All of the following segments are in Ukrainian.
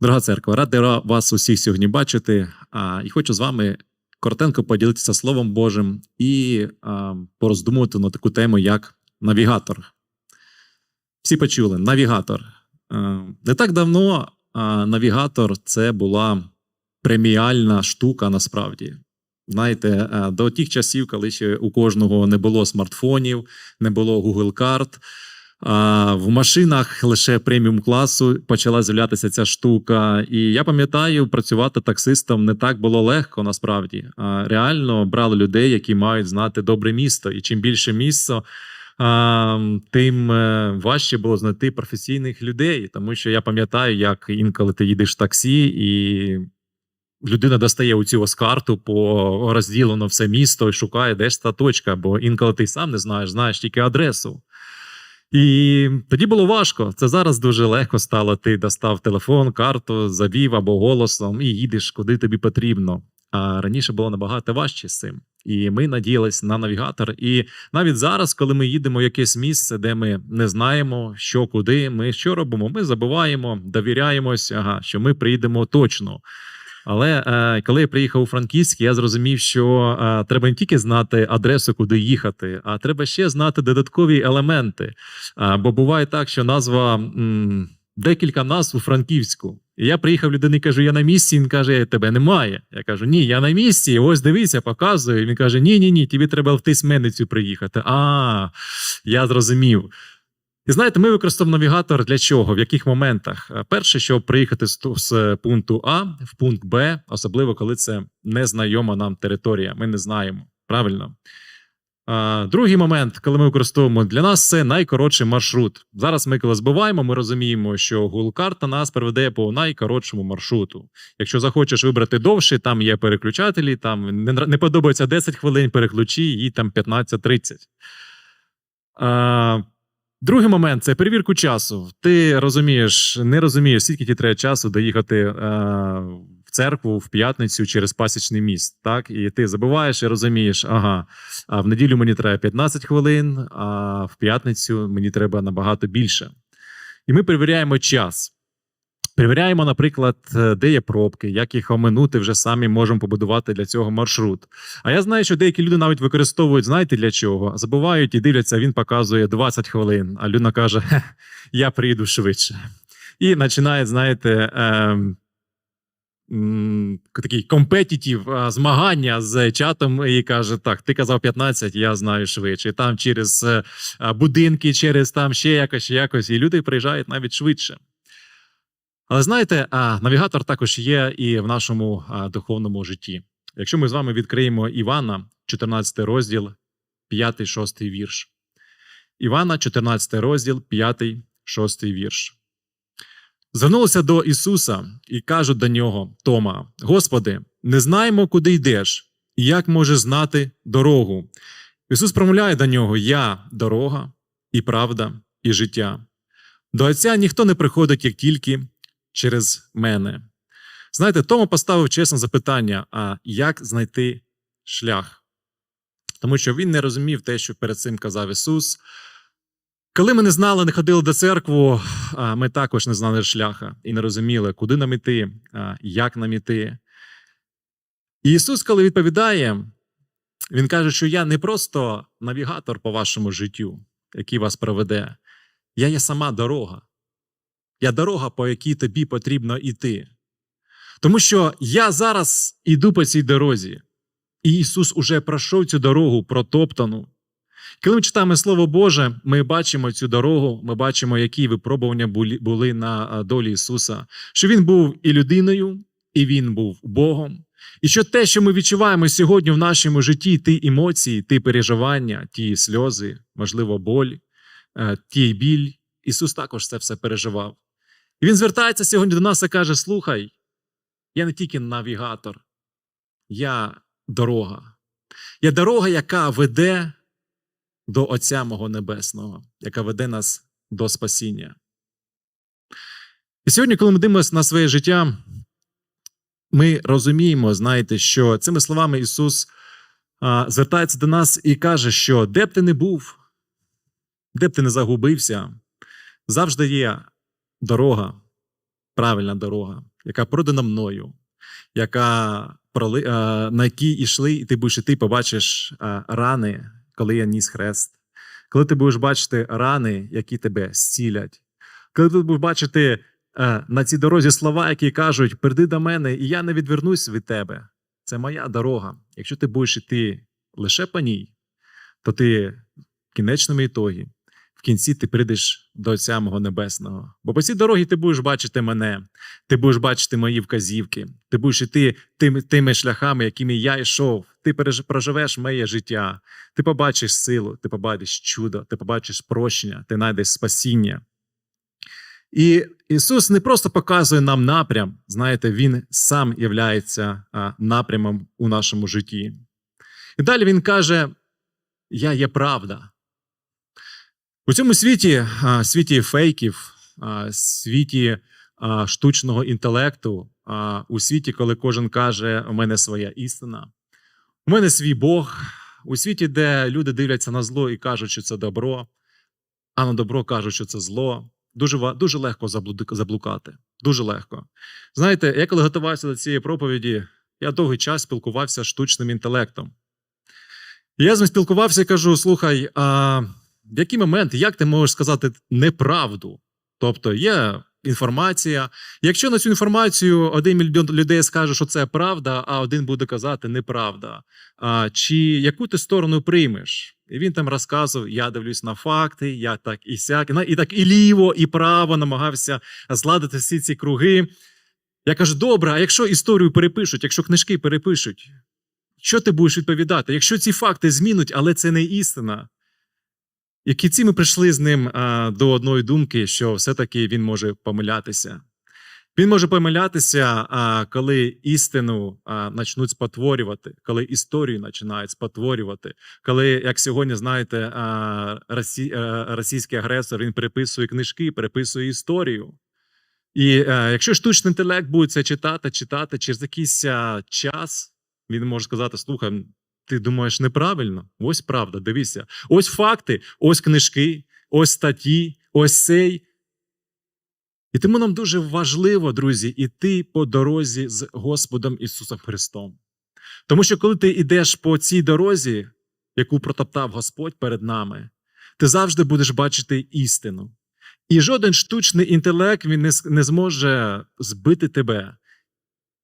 Дорога церква, радий вас усіх сьогодні бачити. А, і хочу з вами коротенько поділитися Словом Божим і а, пороздумувати на таку тему, як навігатор. Всі почули, навігатор. А, не так давно а, навігатор це була преміальна штука насправді. Знаєте, до тих часів, коли ще у кожного не було смартфонів, не було Google карт. В машинах лише преміум класу почала з'являтися ця штука. І я пам'ятаю, працювати таксистом не так було легко насправді. Реально брали людей, які мають знати добре місто. І чим більше місто, тим е, важче було знайти професійних людей. Тому що я пам'ятаю, як інколи ти їдеш в таксі і. Людина достає у цю ось карту по розділено все місто і шукає, де ж та точка, бо інколи ти сам не знаєш, знаєш тільки адресу. І тоді було важко. Це зараз дуже легко стало. Ти достав телефон, карту, завів або голосом і їдеш куди тобі потрібно. А раніше було набагато важче з цим. І ми надіялись на навігатор. І навіть зараз, коли ми їдемо в якесь місце, де ми не знаємо, що куди, ми що робимо? Ми забуваємо, довіряємось, ага, що ми приїдемо точно. Але е, коли я приїхав у Франківськ, я зрозумів, що е, треба не тільки знати адресу, куди їхати, а треба ще знати додаткові елементи. А, бо буває так, що назва м, декілька назв у Франківську. Я приїхав людині, кажу, я на місці. Він каже, тебе немає. Я кажу, ні, я на місці. Ось дивися, показую. Він каже: Ні, ні, ні, тобі треба в Тисменницю приїхати. А, я зрозумів. І знаєте, ми використовуємо навігатор для чого? В яких моментах? Е, Перше, щоб приїхати з, пункту А в пункт Б, особливо коли це незнайома нам територія. Ми не знаємо. Правильно. Другий момент, коли ми використовуємо для нас, це найкоротший маршрут. Зараз ми, коли збиваємо, ми розуміємо, що Google карта нас приведе по найкоротшому маршруту. Якщо захочеш вибрати довше, там є переключателі, там не, подобається 10 хвилин, переключи її там 15-30. Другий момент це перевірку часу. Ти розумієш, не розумієш, скільки ті треба часу доїхати е, в церкву в п'ятницю через пасічний міст. Так, і ти забуваєш і розумієш, ага, а в неділю мені треба 15 хвилин, а в п'ятницю мені треба набагато більше. І ми перевіряємо час. Перевіряємо, наприклад, е, де є пробки, як їх оминути, вже самі можемо побудувати для цього маршрут. А я знаю, що деякі люди навіть використовують, знаєте для чого? Забувають і дивляться, він показує 20 хвилин, а людина каже: я приїду швидше. І починає, знаєте, ем, такий компетітів змагання з чатом і каже: Так, ти казав 15, я знаю швидше. І там через е, будинки, через там ще якось, якось, і люди приїжджають навіть швидше. Але знаєте, навігатор також є і в нашому духовному житті. Якщо ми з вами відкриємо Івана, 14 розділ, 5-6 вірш. Івана, 14 розділ, 5-6 вірш. Звернулися до Ісуса і кажуть до нього, Тома: Господи, не знаємо, куди йдеш, і як можеш знати дорогу. Ісус промовляє до нього: Я дорога, і правда, і життя. До Отця ніхто не приходить, як тільки через мене. Знаєте, Тома поставив чесне запитання: а як знайти шлях? Тому що він не розумів те, що перед цим казав Ісус. Коли ми не знали, не ходили до церкви, ми також не знали шляха і не розуміли, куди нам іти, як нам іти. І Ісус, коли відповідає, Він каже, що я не просто навігатор по вашому життю, який вас проведе, я є сама дорога. Я дорога, по якій тобі потрібно йти. Тому що я зараз іду по цій дорозі, і Ісус уже пройшов цю дорогу протоптану. Коли ми читаємо Слово Боже, ми бачимо цю дорогу, ми бачимо, які випробування були- на долі Ісуса, що Він був і людиною, і Він був Богом. І що те, що ми відчуваємо сьогодні в нашому житті, ті емоції, ті переживання, ті сльози, можливо, боль, е, ті біль, Ісус також це все переживав. І Він звертається сьогодні до нас і каже: Слухай, я не тільки навігатор, я дорога. Я дорога, яка веде до Отця мого Небесного, яка веде нас до спасіння. І сьогодні, коли ми дивимося на своє життя, ми розуміємо, знаєте, що цими словами Ісус звертається до нас і каже, що де б ти не був, де б ти не загубився, завжди є дорога, правильна дорога, яка продана мною, яка проли, е, на якій ішли, і ти будеш іти, побачиш е, рани, коли я ніс хрест. Коли ти будеш бачити рани, які тебе зцілять, коли ти будеш бачити е, на цій дорозі слова, які кажуть: прийди до мене, і я не відвернусь від тебе. Це моя дорога. Якщо ти будеш іти лише по ній, то ти в кінечному ітогі, кінці ти прийдеш до Отця мого Небесного. Бо по цій дорогі ти будеш бачити мене, ти будеш бачити мої вказівки, ти будеш іти тими, тими шляхами, якими я йшов. Ти проживеш моє життя, ти побачиш силу, ти побачиш чудо, ти побачиш прощення, ти знайдеш спасіння. І Ісус не просто показує нам напрям, знаєте, Він сам являється напрямом у нашому житті. І далі Він каже: Я є правда. У цьому світі, світі фейків, світі штучного інтелекту, у світі, коли кожен каже, у мене своя істина, у мене свій Бог, у світі, де люди дивляться на зло і кажуть, що це добро, а на добро кажуть, що це зло. Дуже, дуже легко заблукати. Дуже легко. Знаєте, я коли готувався до цієї проповіді, я довгий час спілкувався з штучним інтелектом. Я з ним спілкувався і кажу: слухай, а в який момент, як ти можеш сказати неправду? Тобто є інформація. Якщо на цю інформацію один мільйон людей скаже, що це правда, а один буде казати неправда, а, чи яку ти сторону приймеш? І він там розказував: я дивлюсь на факти, я так і сяк, і так і ліво, і право намагався зладити всі ці круги. Я кажу: добре, а якщо історію перепишуть, якщо книжки перепишуть, що ти будеш відповідати? Якщо ці факти змінуть, але це не істина. І в кінці ми прийшли з ним до одної думки, що все-таки він може помилятися. Він може помилятися, коли істину почнуть спотворювати, коли історію починають спотворювати, коли, як сьогодні знаєте, а, російський агресор він переписує книжки, переписує історію. І е, якщо штучний інтелект буде це читати, читати, через якийсь час він може сказати: слухай, ти думаєш неправильно? Ось правда, дивися. Ось факти, ось книжки, ось статті, ось цей. І тому нам дуже важливо, друзі, іти по дорозі з Господом Ісусом Христом. Тому що коли ти йдеш по цій дорозі, яку протоптав Господь перед нами, ти завжди будеш бачити істину. І жоден штучний інтелект він не, зможе збити тебе.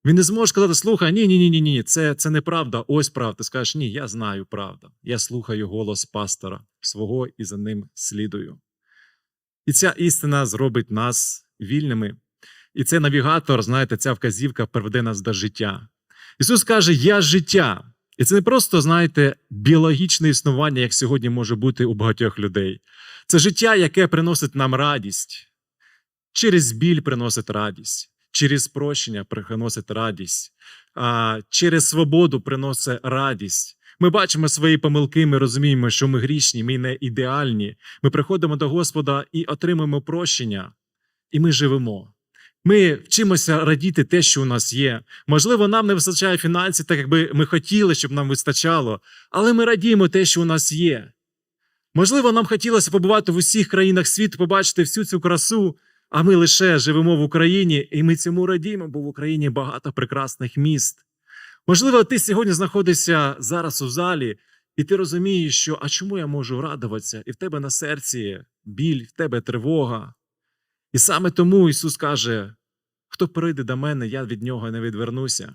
Він не зможе сказати: слухай, ні, ні, ні, ні, ні, це, це неправда, ось правда. Ти скажеш, ні, я знаю правду. Я слухаю голос пастора свого і за ним слідую. І ця істина зробить нас вільними. І цей навігатор, знаєте, ця вказівка приведе нас до життя. Ісус каже: Я життя. І це не просто, знаєте, біологічне існування, як сьогодні може бути у багатьох людей. Це життя, яке приносить нам радість. Через біль приносить радість, через прощення приносить радість, а, через свободу приносить радість. Ми бачимо свої помилки, ми розуміємо, що ми грішні, ми не ідеальні. Ми приходимо до Господа і отримуємо прощення, і ми живемо. Ми вчимося радіти те, що у нас є. Можливо, нам не вистачає фінансів, так якби ми хотіли, щоб нам вистачало, але ми радіємо те, що у нас є. Можливо, нам хотілося побувати в усіх країнах світу, побачити всю цю красу, а ми лише живемо в Україні, і ми цьому радіємо, бо в Україні багато прекрасних міст. Можливо, ти сьогодні знаходишся зараз у залі, і ти розумієш, що а чому я можу радуватися? І в тебе на серці біль, в тебе тривога. І саме тому Ісус каже: хто прийде до мене, я від нього не відвернуся.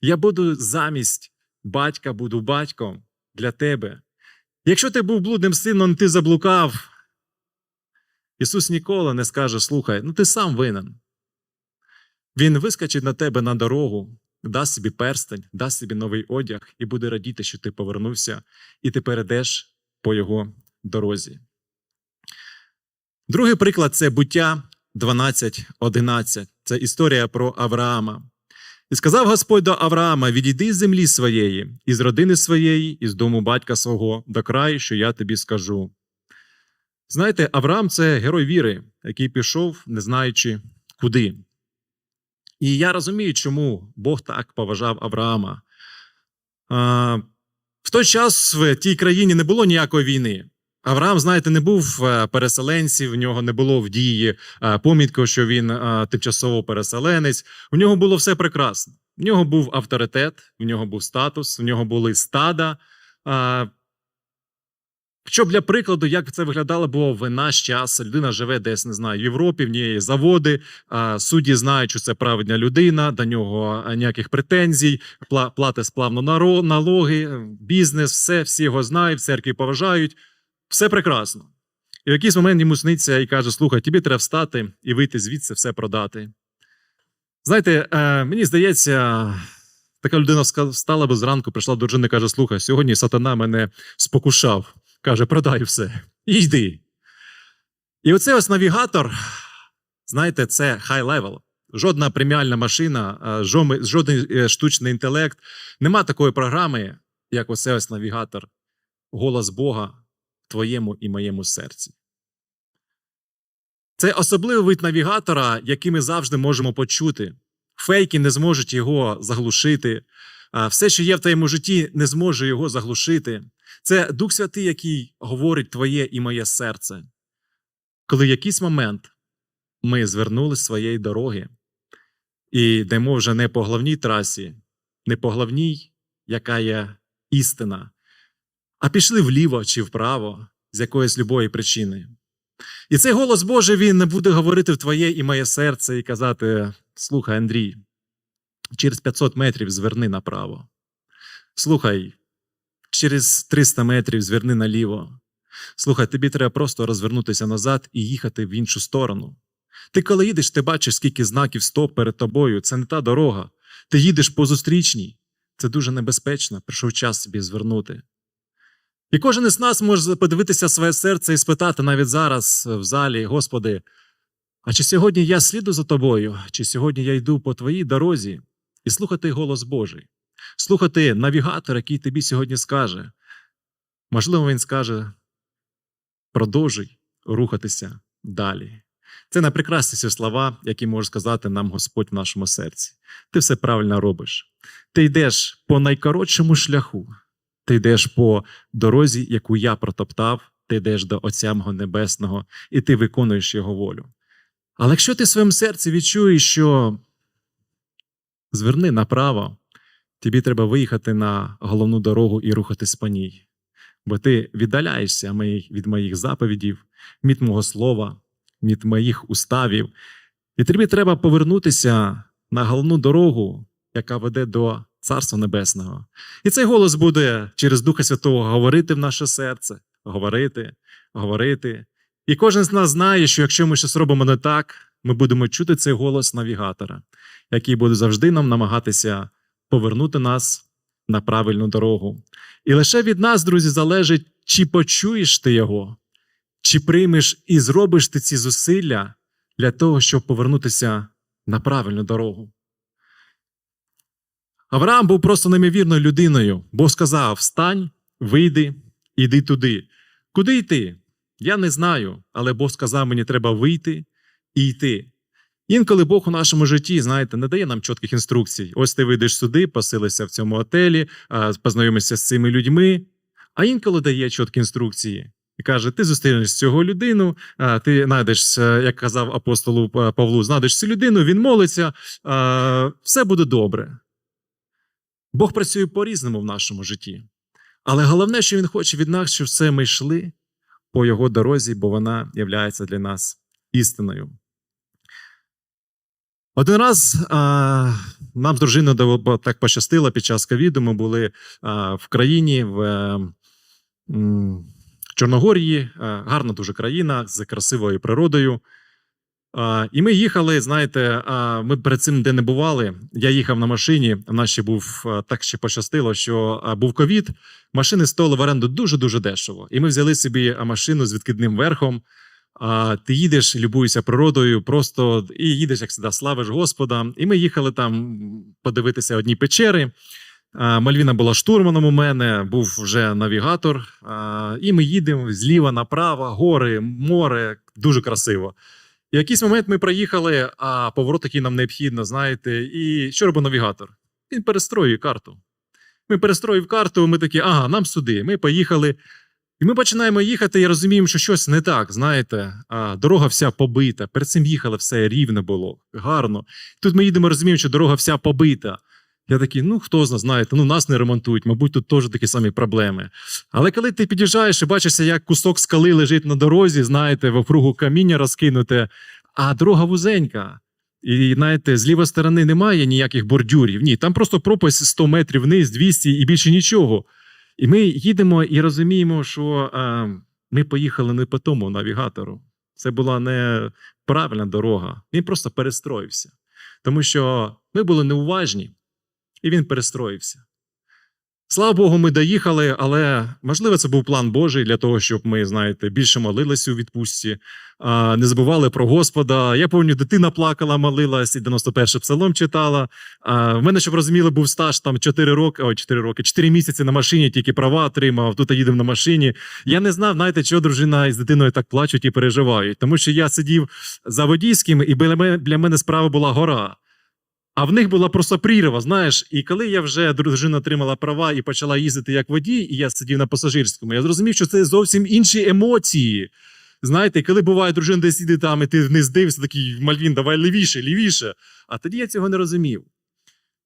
Я буду замість батька, буду батьком для тебе. Якщо ти був блудним сином, ти заблукав. Ісус ніколи не скаже: слухай, ну ти сам винен. Він вискочить на тебе на дорогу, дасть собі перстень, дасть собі новий одяг і буде радіти, що ти повернувся, і ти перейдеш по його дорозі. Другий приклад це буття 12.11. Це історія про Авраама. І сказав Господь до Авраама: відійди з землі своєї, із родини своєї, із дому батька свого, до краю, що я тобі скажу. Знаєте, Авраам це герой віри, який пішов, не знаючи куди. І я розумію, чому Бог так поважав Авраама. В той час в тій країні не було ніякої війни. Авраам, знаєте, не був е, переселенців, в нього не було в дії е, помітки, що він е, тимчасово переселенець. У нього було все прекрасно. В нього був авторитет, в нього був статус, в нього були стада. Щоб для прикладу, як це виглядало було в наш час, людина живе десь, не знаю, в Європі, в ній заводи, судді знають, що це праведня людина, до нього ніяких претензій, пла- платить сплавно налоги, бізнес, все, всі його знають, в церкві поважають, все прекрасно. І в якийсь момент йому сниться і каже: слухай, тобі треба встати і вийти звідси, все продати. Знаєте, е, мені здається, така людина встала би зранку, прийшла до дружини і каже: Слухай, сьогодні сатана мене спокушав. Каже, продай все. І йди. І оце ось навігатор, знаєте, це high level. Жодна преміальна машина, жоден штучний інтелект. Нема такої програми, як оце ось навігатор, голос Бога в твоєму і моєму серці. Це особливий вид навігатора, який ми завжди можемо почути. Фейки не зможуть його заглушити. Все, що є в твоєму житті, не зможе його заглушити. Це Дух Святий, який говорить твоє і моє серце. Коли в якийсь момент ми звернули з своєї дороги і йдемо вже не по головній трасі, не по головній, яка є істина, а пішли вліво чи вправо з якоїсь любої причини. І цей голос Божий він не буде говорити в твоє і моє серце і казати: слухай, Андрій, через 500 метрів зверни направо. Слухай, через 300 метрів зверни наліво. Слухай, тобі треба просто розвернутися назад і їхати в іншу сторону. Ти коли їдеш, ти бачиш, скільки знаків стоп перед тобою. Це не та дорога. Ти їдеш по зустрічній. Це дуже небезпечно. Прийшов час собі звернути. І кожен із нас може подивитися своє серце і спитати навіть зараз в залі: Господи, а чи сьогодні я сліду за тобою, чи сьогодні я йду по твоїй дорозі і слухати голос Божий, слухати навігатор, який тобі сьогодні скаже. Можливо, він скаже: продовжуй рухатися далі. Це найпрекрасніші слова, які може сказати нам Господь в нашому серці. Ти все правильно робиш. Ти йдеш по найкоротшому шляху, ти йдеш по дорозі, яку я протоптав, ти йдеш до Отця мого Небесного, і ти виконуєш Його волю. Але якщо ти в своєму серці відчуєш, що зверни направо, тобі треба виїхати на головну дорогу і рухатись по ній, бо ти віддаляєшся від моїх заповідів, від мого слова, від моїх уставів, і тобі треба повернутися на головну дорогу, яка веде до Царства Небесного. І цей голос буде через Духа Святого говорити в наше серце, говорити, говорити. І кожен з нас знає, що якщо ми щось робимо не так, ми будемо чути цей голос навігатора, який буде завжди нам намагатися повернути нас на правильну дорогу. І лише від нас, друзі, залежить, чи почуєш ти його, чи приймеш і зробиш ти ці зусилля для того, щоб повернутися на правильну дорогу. Авраам був просто неймовірною людиною. Бог сказав: Встань, вийди, іди туди. Куди йти? Я не знаю, але Бог сказав, мені треба вийти і йти. Інколи Бог у нашому житті, знаєте, не дає нам чітких інструкцій. Ось ти вийдеш сюди, поселишся в цьому отелі, познайомишся з цими людьми, а інколи дає чіткі інструкції. І каже: ти зустрінеш цього людину, ти знайдеш, е, як казав апостолу е, Павлу, знайдеш цю людину, він молиться, все буде добре. Бог працює по-різному в нашому житті. Але головне, що Він хоче від нас, щоб все ми йшли по його дорозі, бо вона є для нас істиною. Один раз а, нам з дружиною так пощастило під час ковіду. Ми були а, в країні в е, м, Чорногорії, е, гарна дуже країна з красивою природою. А, і ми їхали, знаєте, а, ми перед цим де не бували. Я їхав на машині. В нас ще був а, так ще пощастило, що а, був ковід. Машини стояли в оренду дуже дуже дешево. І ми взяли собі машину з відкидним верхом. А, ти їдеш, любуєшся природою, просто і їдеш, як завжди, славиш Господа. І ми їхали там подивитися одні печери. Мальвіна була штурманом у мене, був вже навігатор. І ми їдемо зліва направо, гори, море, дуже красиво. І в якийсь момент ми проїхали, а поворот, який нам необхідно, знаєте, і що робить навігатор? Він перестроює карту. Ми перестроїв карту, ми такі, ага, нам сюди. Ми поїхали. І ми починаємо їхати і розуміємо, що щось не так. Знаєте, дорога вся побита. Перед цим їхали, все рівне було, гарно. Тут ми їдемо, розуміємо, що дорога вся побита. Я такий, ну хто зна, знаєте, ну нас не ремонтують, мабуть, тут теж такі самі проблеми. Але коли ти під'їжджаєш і бачишся, як кусок скали лежить на дорозі, знаєте, в округу каміння розкинуте, а дорога вузенька. І знаєте, з лівої сторони немає ніяких бордюрів. Ні, там просто пропасть 100 метрів вниз, 200 і більше нічого. І ми їдемо і розуміємо, що е, ми поїхали не по тому навігатору. Це була не правильна дорога. Він просто перестроївся. Тому що ми були неуважні, і він перестроївся. Слава Богу, ми доїхали, але можливо, це був план Божий для того, щоб ми, знаєте, більше молилися у відпустці, не забували про Господа. Я пам'ятаю, дитина плакала, молилась, і 91-й псалом читала. В мене, щоб розуміли, був стаж там 4 роки, ой, 4 роки, 4 місяці на машині, тільки права отримав. Тут їдемо на машині. Я не знав, знаєте, чого дружина із дитиною так плачуть і переживають. Тому що я сидів за водійським, і для мене справа була гора. А в них була просто прірва, знаєш. І коли я вже дружина отримала права і почала їздити як водій, і я сидів на пасажирському, я зрозумів, що це зовсім інші емоції. Знаєте, коли буває дружина десь іде там, і ти вниз дивишся, такий Мальвін, давай лівіше, лівіше. А тоді я цього не розумів.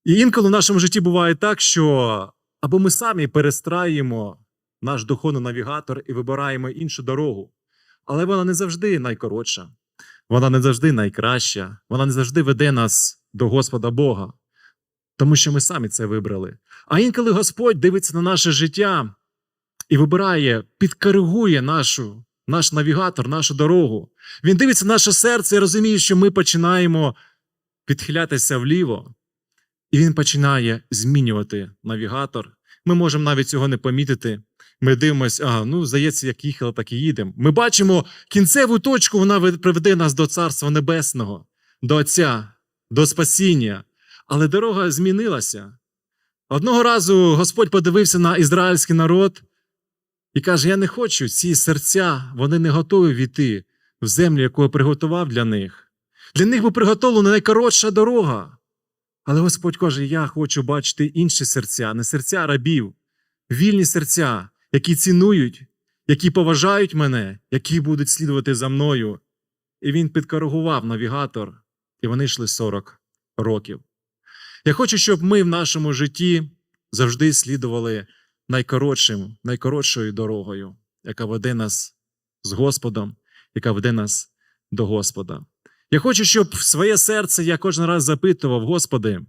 І інколи в нашому житті буває так, що або ми самі перестраюємо наш духовний навігатор і вибираємо іншу дорогу, але вона не завжди найкоротша, вона не завжди найкраща, вона не завжди веде нас до Господа Бога, тому що ми самі це вибрали. А інколи Господь дивиться на наше життя і вибирає, підкоригує нашу, наш навігатор, нашу дорогу. Він дивиться на наше серце і розуміє, що ми починаємо підхилятися вліво, і він починає змінювати навігатор. Ми можемо навіть цього не помітити. Ми дивимося, а ну здається, як їхали, так і їдемо. Ми бачимо кінцеву точку, вона приведе нас до Царства Небесного, до Отця, до спасіння. Але дорога змінилася. Одного разу Господь подивився на ізраїльський народ і каже: Я не хочу, ці серця, вони не готові війти в землю, яку я приготував для них. Для них була приготовлена найкоротша дорога. Але Господь каже: Я хочу бачити інші серця, не серця рабів, вільні серця, які цінують, які поважають мене, які будуть слідувати за мною. І він підкоригував навігатор, і вони йшли 40 років. Я хочу, щоб ми в нашому житті завжди слідували найкоротшим, найкоротшою дорогою, яка веде нас з Господом, яка веде нас до Господа. Я хочу, щоб в своє серце я кожен раз запитував, Господи,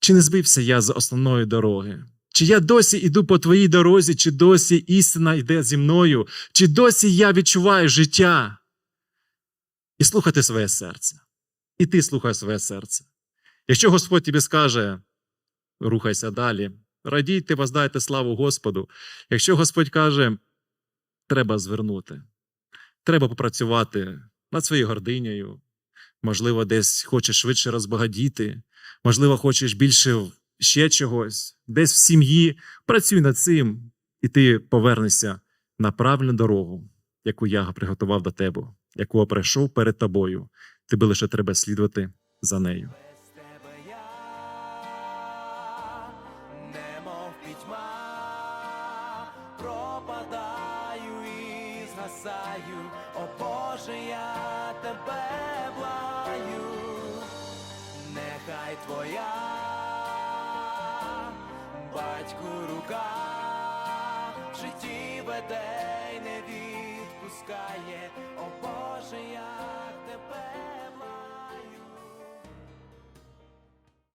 чи не збився я з основної дороги? Чи я досі йду по твоїй дорозі, чи досі істина йде зі мною, чи досі я відчуваю життя? І слухати своє серце. І ти слухай своє серце. Якщо Господь тобі скаже, рухайся далі, радійте, воздайте славу Господу. Якщо Господь каже, треба звернути, треба попрацювати над своєю гординею, можливо, десь хочеш швидше розбагатіти, можливо, хочеш більше ще чогось, десь в сім'ї, працюй над цим, і ти повернешся на правильну дорогу, яку я приготував до тебе, яку я пройшов перед тобою. Тобі лише треба слідувати за нею.